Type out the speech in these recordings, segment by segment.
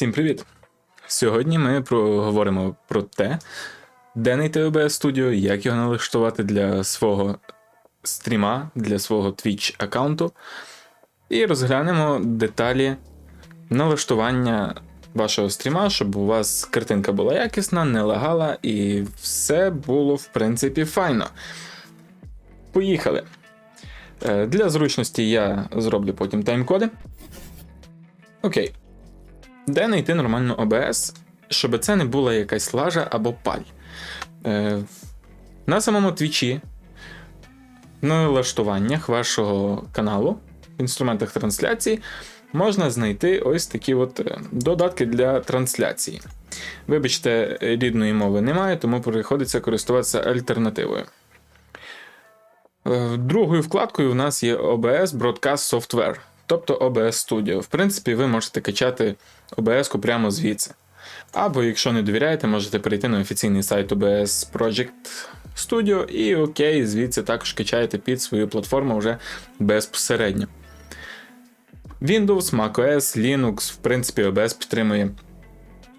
Всім привіт! Сьогодні ми поговоримо про те, де знайти OBS Studio, як його налаштувати для свого стріма, для свого Twitch аккаунту. І розглянемо деталі налаштування вашого стріма, щоб у вас картинка була якісна, не лагала, і все було, в принципі, файно. Поїхали. Е, Для зручності я зроблю потім тайм-коди. Окей. Де знайти нормальну OBS, щоб це не була якась лажа або паль. Е, на самому твічі, в налаштуваннях вашого каналу, в інструментах трансляції, можна знайти ось такі от е, додатки для трансляції. Вибачте, рідної мови немає, тому приходиться користуватися альтернативою. Е, Другою вкладкою в нас є OBS Broadcast Software, тобто OBS Studio. В принципі, ви можете качати OBS прямо звідси. Або, якщо не довіряєте, можете перейти на офіційний сайт OBS Project Studio і окей, звідси також качаєте під свою платформу вже безпосередньо. Windows, macOS, Linux, в принципі, OBS підтримує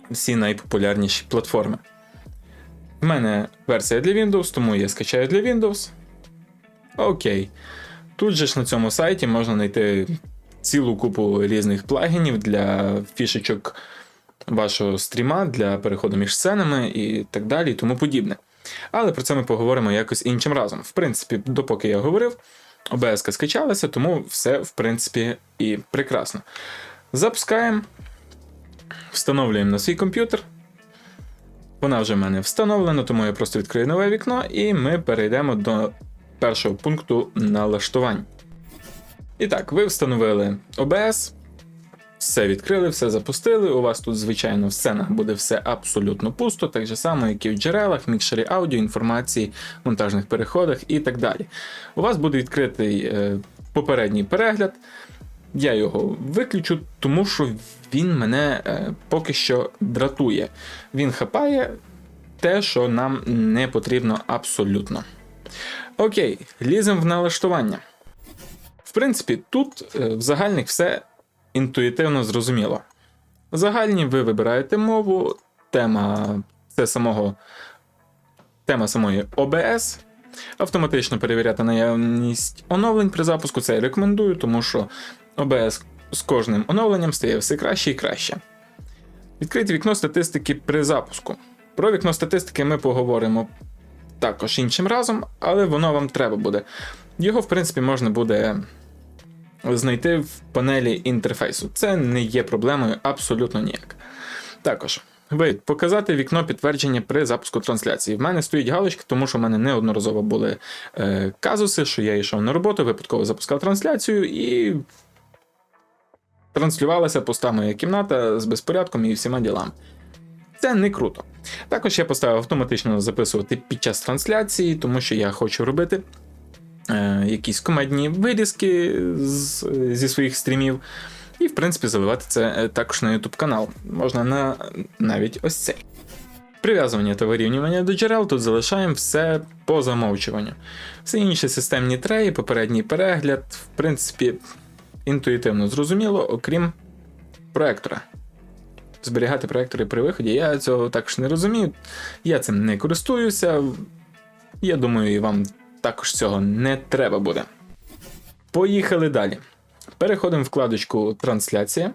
всі найпопулярніші платформи. В мене версія для Windows, тому я скачаю для Windows. Окей. Тут же ж на цьому сайті можна знайти цілу купу різних плагінів для фішечок вашого стріма, для переходу між сценами і так далі, і тому подібне. Але про це ми поговоримо якось іншим разом. В принципі, допоки я говорив, OBS скачалася, тому все, в принципі, і прекрасно. Запускаємо, встановлюємо на свій комп'ютер. Вона вже в мене встановлена, тому я просто відкрию нове вікно, і ми перейдемо до першого пункту налаштувань. І так, ви встановили OBS, все відкрили, все запустили. У вас тут, звичайно, в сценах буде все абсолютно пусто, так же само, як і в джерелах, мікшері аудіо, інформації, монтажних переходах і так далі. У вас буде відкритий е, попередній перегляд. Я його виключу, тому що він мене е, поки що дратує. Він хапає те, що нам не потрібно абсолютно. Окей, ліземо в налаштування. В принципі, тут е, в загальних все інтуїтивно зрозуміло. Загальні ви вибираєте мову, тема це самого тема самої OBS. Автоматично перевіряти наявність оновлень при запуску. Це я рекомендую, тому що OBS з кожним оновленням стає все краще і краще. Відкрити вікно статистики при запуску. Про вікно статистики ми поговоримо також іншим разом, але воно вам треба буде. Його, в принципі, можна буде знайти в панелі інтерфейсу. Це не є проблемою абсолютно ніяк. Також. Ви показати вікно підтвердження при запуску трансляції. В мене стоїть галочка, тому що в мене неодноразово були е, казуси, що я йшов на роботу, випадково запускав трансляцію і транслювалася пуста моя кімната з безпорядком і всіма ділами. Це не круто. Також я поставив автоматично записувати під час трансляції, тому що я хочу робити якісь комедні вирізки з, зі своїх стрімів. І, в принципі, заливати це е, також на YouTube канал. Можна на навіть ось цей. Прив'язування та вирівнювання до джерел тут залишаємо все по замовчуванню. Все інші системні треї, попередній перегляд, в принципі, інтуїтивно зрозуміло, окрім проектора. Зберігати проектори при виході, я цього також не розумію. Я цим не користуюся. Я думаю, і вам також цього не треба буде. Поїхали далі. Переходимо в вкладочку Трансляція.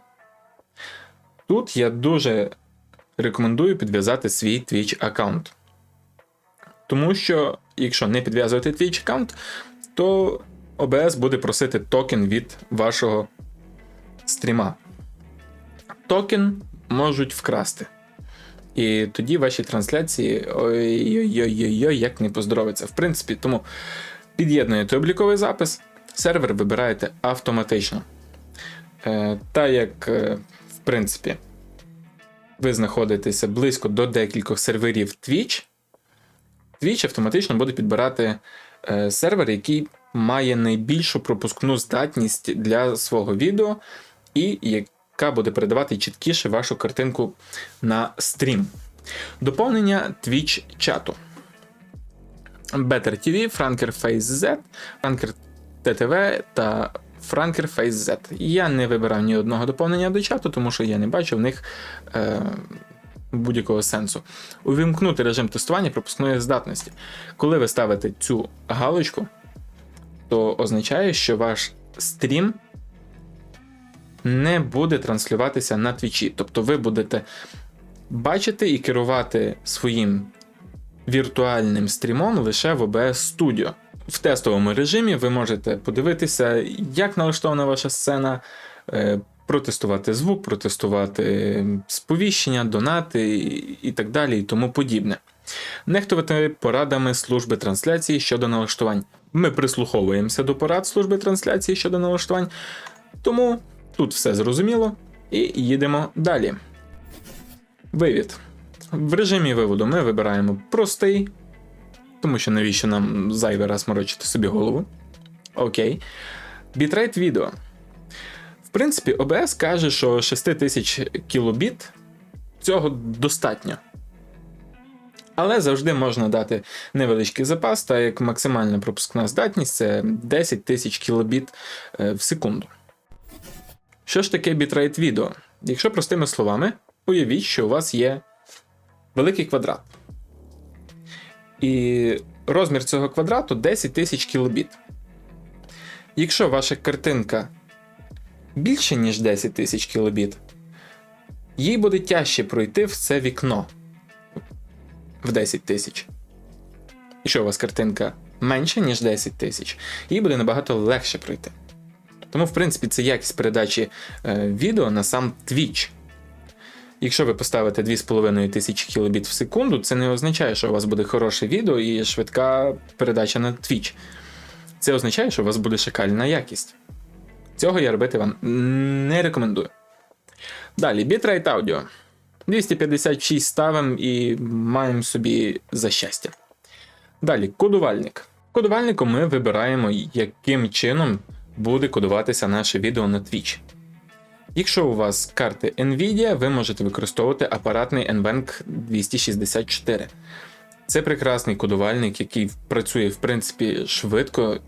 Тут я дуже рекомендую підв'язати свій Twitch аккаунт. Тому що, якщо не підв'язувати Twitch аккаунт, то OBS буде просити токен від вашого стріма. Токен можуть вкрасти. І тоді ваші трансляції ой-ой-ой, як не поздоровиться. В принципі, тому під'єднуєте обліковий запис, сервер вибираєте автоматично. Е, Та як, е, в принципі, ви знаходитеся близько до декількох серверів Twitch, Twitch автоматично буде підбирати е, сервер, який має найбільшу пропускну здатність для свого відео, і яка буде передавати чіткіше вашу картинку на стрім. Доповнення Twitch чату. Better TV, Franker Face Z, Franker TTV та Franker Face Z. Я не вибирав ні одного доповнення до чату, тому що я не бачу в них е, будь-якого сенсу. Увімкнути режим тестування пропускної здатності. Коли ви ставите цю галочку, то означає, що ваш стрім не буде транслюватися на твічі. Тобто ви будете бачити і керувати своїм віртуальним стрімом лише в OBS Studio. В тестовому режимі ви можете подивитися, як налаштована ваша сцена, е, протестувати звук, протестувати сповіщення, донати і так далі, і тому подібне. Нехтувати порадами служби трансляції щодо налаштувань. Ми прислуховуємося до порад служби трансляції щодо налаштувань, тому тут все зрозуміло і їдемо далі. Вивід. В режимі виводу ми вибираємо простий, тому що навіщо нам зайвий раз морочити собі голову. Окей. Бітрейт відео. В принципі, OBS каже, що 6000 кілобіт цього достатньо. Але завжди можна дати невеличкий запас, так як максимальна пропускна здатність це 10 тисяч кілобіт е, в секунду. Що ж таке бітрейт відео? Якщо простими словами, уявіть, що у вас є великий квадрат. І розмір цього квадрату 10 тисяч кілобіт. Якщо ваша картинка більше, ніж 10 тисяч кілобіт, їй буде тяжче пройти в це вікно в 10 тисяч. Якщо у вас картинка менше, ніж 10 тисяч, їй буде набагато легше пройти. Тому, в принципі, це якість передачі е, відео на сам Twitch. Якщо ви поставите 2,5 тисячі кілобіт в секунду, це не означає, що у вас буде хороше відео і швидка передача на Twitch. Це означає, що у вас буде шикальна якість. Цього я робити вам не рекомендую. Далі, bitrate аудіо. 256 ставимо і маємо собі за щастя. Далі, кодувальник. Кодувальником ми вибираємо, яким чином буде кодуватися наше відео на Twitch. Якщо у вас карти Nvidia, ви можете використовувати апаратний NVENC 264. Це прекрасний кодувальник, який працює в принципі швидко,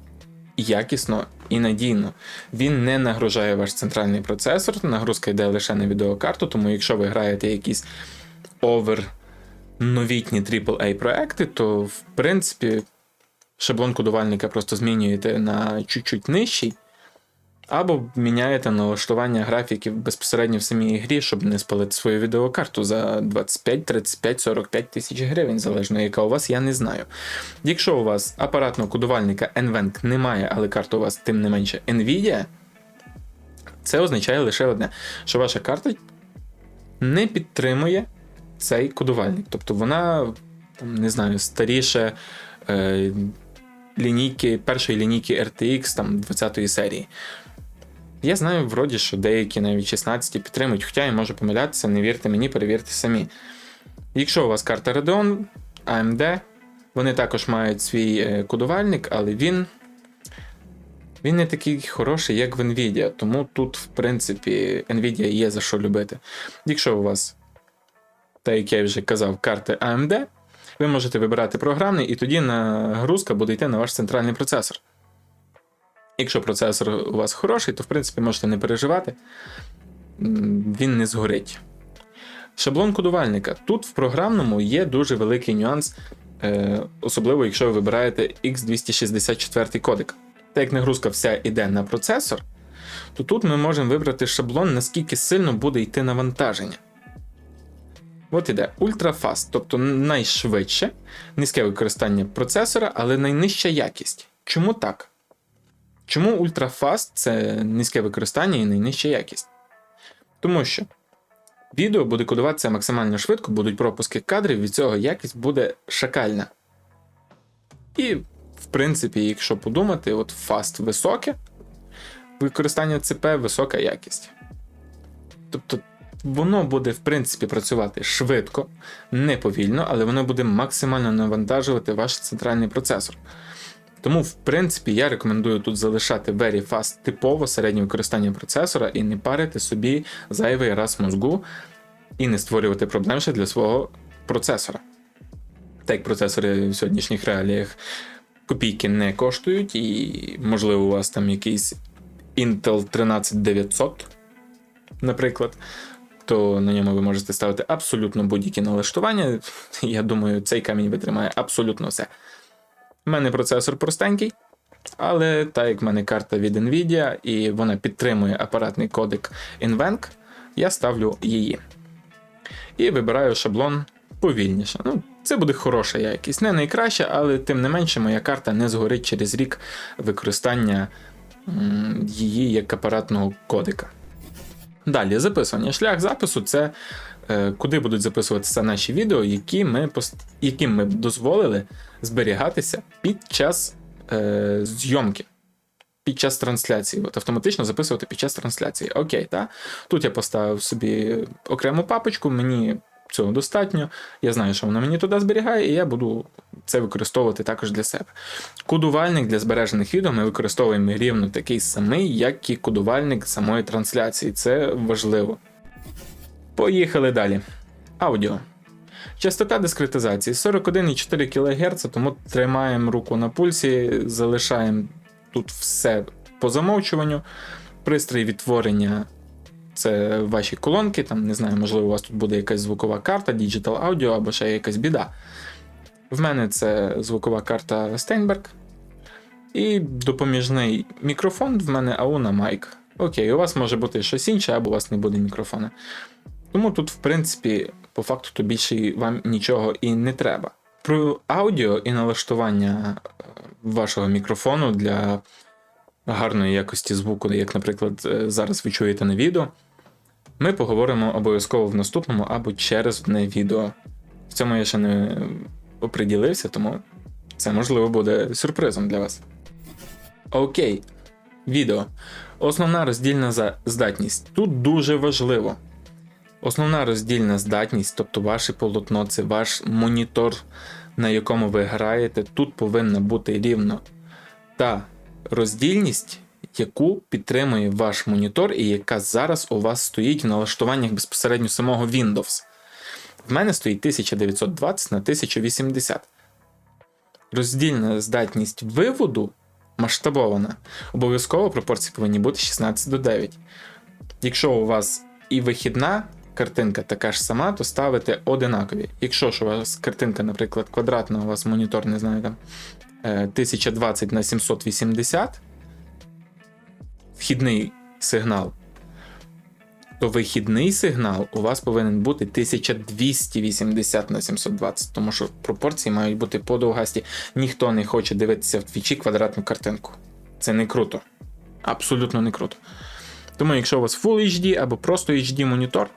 якісно і надійно. Він не нагружає ваш центральний процесор, нагрузка йде лише на відеокарту, тому якщо ви граєте якісь овер новітні AAA проекти, то в принципі шаблон кодувальника просто змінюєте на чуть-чуть нижчий. Або міняєте налаштування графіків безпосередньо в самій грі, щоб не спалити свою відеокарту за 25, 35, 45 тисяч гривень, залежно яка у вас, я не знаю. Якщо у вас апаратного кодувальника NVENC немає, але карта у вас тим не менше Nvidia, це означає лише одне, що ваша карта не підтримує цей кодувальник. Тобто вона, не знаю, старіше лінійки, першої лінійки RTX там, 20-ї серії. Я знаю, вроді, що деякі навіть 16 підтримують, хоча я можу помилятися, не вірте мені, перевірте самі. Якщо у вас карта Radeon, AMD, вони також мають свій е, кодувальник, але він він не такий хороший, як в Nvidia, тому тут, в принципі, Nvidia є за що любити. Якщо у вас, так як я вже казав, карти AMD, ви можете вибирати програмний, і тоді нагрузка буде йти на ваш центральний процесор. Якщо процесор у вас хороший, то в принципі можете не переживати, він не згорить. Шаблон кодувальника. Тут в програмному є дуже великий нюанс, е, особливо якщо ви вибираєте X264 кодек. Так як нагрузка вся йде на процесор, то тут ми можемо вибрати шаблон, наскільки сильно буде йти навантаження. От іде ультрафаст, тобто найшвидше, низьке використання процесора, але найнижча якість. Чому так? Чому ультрафаст це низьке використання і найнижча якість? Тому що відео буде кодуватися максимально швидко, будуть пропуски кадрів, від цього якість буде шакальна. І, в принципі, якщо подумати, от фаст високе, використання ЦП висока якість. Тобто, воно буде, в принципі, працювати швидко, не повільно, але воно буде максимально навантажувати ваш центральний процесор. Тому, в принципі, я рекомендую тут залишати Very Fast типово середнє використання процесора і не парити собі зайвий раз мозгу і не створювати проблем ще для свого процесора. Так процесори в сьогоднішніх реаліях копійки не коштують, і, можливо, у вас там якийсь Intel 13900, наприклад, то на ньому ви можете ставити абсолютно будь-які налаштування. Я думаю, цей камінь витримає абсолютно все. У мене процесор простенький, але так як в мене карта від Nvidia і вона підтримує апаратний кодек NVENC, я ставлю її. І вибираю шаблон повільніше. Ну, Це буде хороша якість. Не найкраща, але тим не менше, моя карта не згорить через рік використання її як апаратного кодека. Далі, записування. Шлях запису це е, куди будуть записуватися наші відео, які ми, яким ми дозволили зберігатися під час е, зйомки. Під час трансляції, от автоматично записувати під час трансляції. Окей, так? Тут я поставив собі окрему папочку, мені цього достатньо. Я знаю, що воно мені туди зберігає, і я буду це використовувати також для себе. Кодувальник для збережених відео ми використовуємо рівно такий самий, як і кодувальник самої трансляції. Це важливо. Поїхали далі. Аудіо. Частота дискретизації 41,4 кГц, тому тримаємо руку на пульсі, залишаємо тут все по замовчуванню. Пристрій відтворення це ваші колонки, там не знаю, можливо, у вас тут буде якась звукова карта, Digital Audio або ще якась біда. В мене це звукова карта Steinberg. І допоміжний мікрофон в мене Auna Mic. Окей, у вас може бути щось інше, або у вас не буде мікрофона. Тому тут, в принципі, по факту, то більше вам нічого і не треба. Про аудіо і налаштування е, вашого мікрофону для гарної якості звуку, як, наприклад, е, зараз ви чуєте на відео, ми поговоримо обов'язково в наступному або через одне відео. В цьому я ще не оприділився, тому це можливо буде сюрпризом для вас. Окей, відео. Основна роздільна здатність. Тут дуже важливо. Основна роздільна здатність, тобто ваше полотно, це ваш монітор, на якому ви граєте, тут повинна бути рівно та роздільність, яку підтримує ваш монітор, і яка зараз у вас стоїть в налаштуваннях безпосередньо самого Windows. В мене стоїть 1920 на 1080. Роздільна здатність виводу масштабована. Обов'язково пропорції повинні бути 16 до 9. Якщо у вас і вихідна картинка така ж сама, то ставите одинакові. Якщо ж у вас картинка, наприклад, квадратна, у вас монітор, не знаю, там е, 1020 на 780, вхідний сигнал, то вихідний сигнал у вас повинен бути 1280 на 720, тому що пропорції мають бути подовгасті. Ніхто не хоче дивитися в твічі квадратну картинку. Це не круто. Абсолютно не круто. Тому, якщо у вас Full HD або просто HD монітор,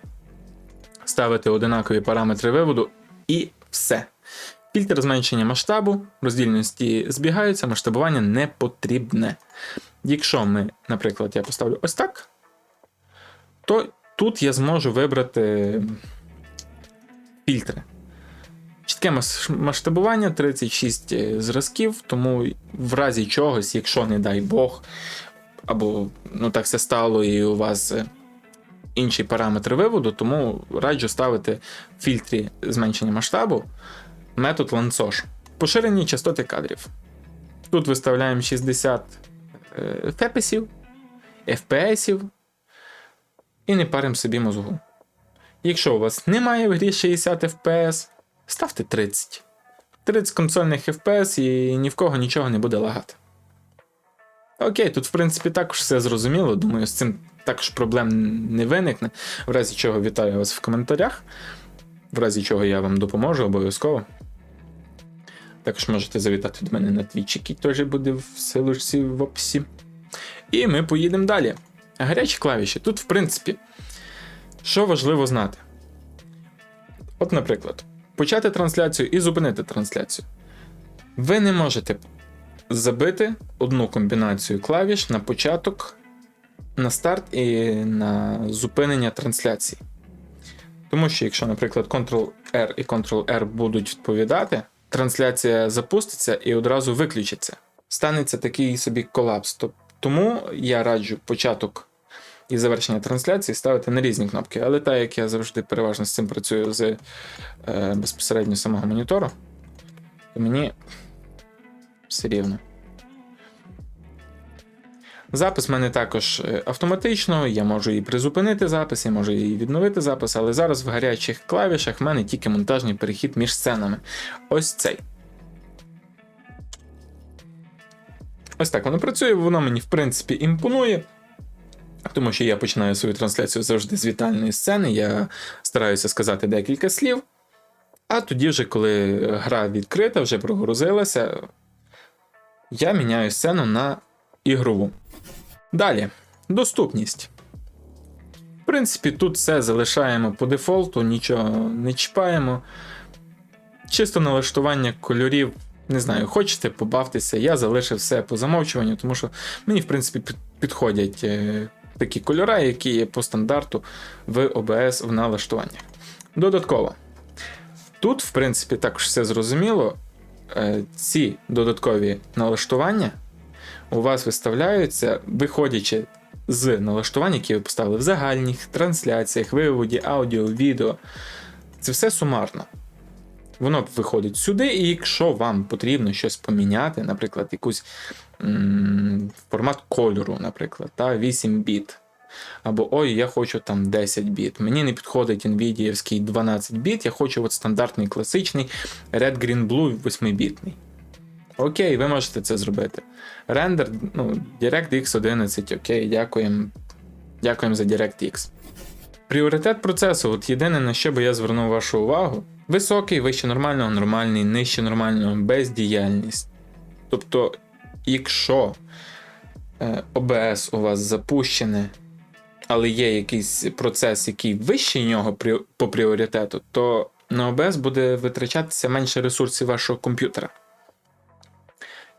ставите одинакові параметри виводу і все. Фільтр зменшення масштабу, роздільності збігаються, масштабування не потрібне. Якщо ми, наприклад, я поставлю ось так, то тут я зможу вибрати фільтри. Чітке масштабування 36 зразків, тому в разі чогось, якщо, не дай Бог, або ну так все стало, і у вас е, інші параметри виводу, тому раджу ставити в фільтрі зменшення масштабу метод ланцош. Поширені частоти кадрів. Тут виставляємо 60 е, фепесів, FPS і не паримо собі мозгу. Якщо у вас немає в грі 60 FPS, ставте 30. 30 консольних FPS і ні в кого нічого не буде лагати. Окей, тут, в принципі, також все зрозуміло. Думаю, з цим також проблем не виникне. В разі чого вітаю вас в коментарях. В разі чого я вам допоможу обов'язково. Також можете завітати до мене на Twitch, який теж буде в силочці в описі. І ми поїдемо далі. Гарячі клавіші. Тут, в принципі, що важливо знати. От, наприклад, почати трансляцію і зупинити трансляцію. Ви не можете забити одну комбінацію клавіш на початок, на старт і на зупинення трансляції. Тому що, якщо, наприклад, Ctrl-R і Ctrl-R будуть відповідати, трансляція запуститься і одразу виключиться. Станеться такий собі колапс. Тому я раджу початок і завершення трансляції ставити на різні кнопки. Але так як я завжди переважно з цим працюю з е, безпосередньо самого монітору, то мені все рівно. Запис в мене також е, автоматично, я можу і призупинити запис, я можу і відновити запис, але зараз в гарячих клавішах в мене тільки монтажний перехід між сценами. Ось цей. Ось так воно працює, воно мені в принципі імпонує. Тому що я починаю свою трансляцію завжди з вітальної сцени, я стараюся сказати декілька слів. А тоді, вже, коли гра відкрита, вже прогрузилася, я міняю сцену на ігрову. Далі, доступність. В принципі, тут все залишаємо по дефолту, нічого не чіпаємо. Чисто налаштування кольорів, не знаю, хочете побавтеся, я залишив все по замовчуванню, тому що мені, в принципі, підходять е, такі кольори, які є по стандарту в OBS в налаштуваннях. Додатково. Тут, в принципі, також все зрозуміло. Е, Ці додаткові налаштування у вас виставляються, виходячи з налаштувань, які ви поставили в загальних трансляціях, виводі, аудіо, відео. Це все сумарно. Воно виходить сюди, і якщо вам потрібно щось поміняти, наприклад, якийсь формат кольору, наприклад, та 8 біт. Або ой, я хочу там 10 біт. Мені не підходить NVIDIA 12 біт, я хочу от стандартний класичний Red Green Blue 8-бітний. Окей, ви можете це зробити. Рендер, ну, DirectX 11, окей, дякуємо. Дякуємо за DirectX. Пріоритет процесу, от єдине, на що би я звернув вашу увагу: високий, вище нормального, нормальний, нижче нормального, бездіяльність. Тобто, якщо е, OBS у вас запущене, але є якийсь процес, який вищий нього по пріоритету, то на OBS буде витрачатися менше ресурсів вашого комп'ютера.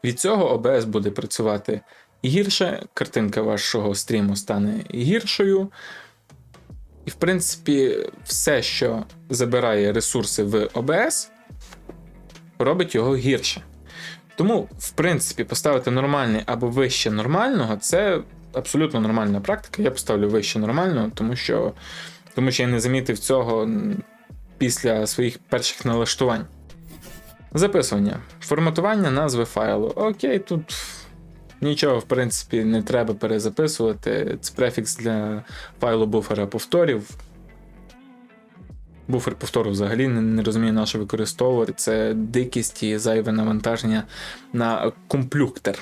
Від цього OBS буде працювати гірше, картинка вашого стріму стане гіршою. І, в принципі, все, що забирає ресурси в OBS, робить його гірше. Тому, в принципі, поставити нормальний або вище нормального це абсолютно нормальна практика. Я поставлю вище нормального, тому що, тому що я не замітив цього після своїх перших налаштувань. Записування. Форматування назви файлу. Окей, тут нічого, в принципі, не треба перезаписувати. Це префікс для файлу буфера повторів. Буфер повтору взагалі не, не розумію, на що використовувати. Це дикість і зайве навантаження на комплюктер.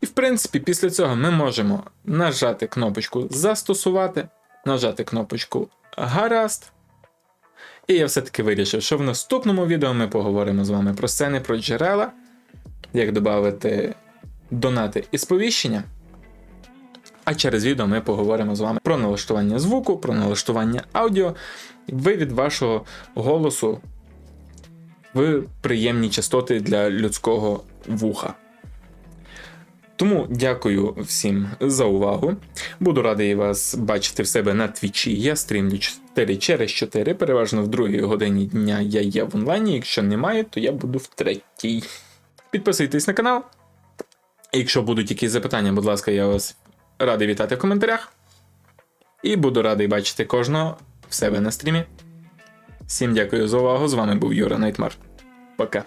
І в принципі, після цього ми можемо нажати кнопочку Застосувати, нажати кнопочку Гаразд. І я все-таки вирішив, що в наступному відео ми поговоримо з вами про сцени, про джерела, як додати донати і сповіщення. А через відео ми поговоримо з вами про налаштування звуку, про налаштування аудіо, вивід вашого голосу в приємні частоти для людського вуха. Тому дякую всім за увагу. Буду радий вас бачити в себе на твічі. Я стрімлю 4 через 4, переважно в другій годині дня я є в онлайні. Якщо немає, то я буду в третій. Підписуйтесь на канал. Якщо будуть якісь запитання, будь ласка, я вас радий вітати в коментарях. І буду радий бачити кожного в себе на стрімі. Всім дякую за увагу. З вами був Юра Найтмар. Пока.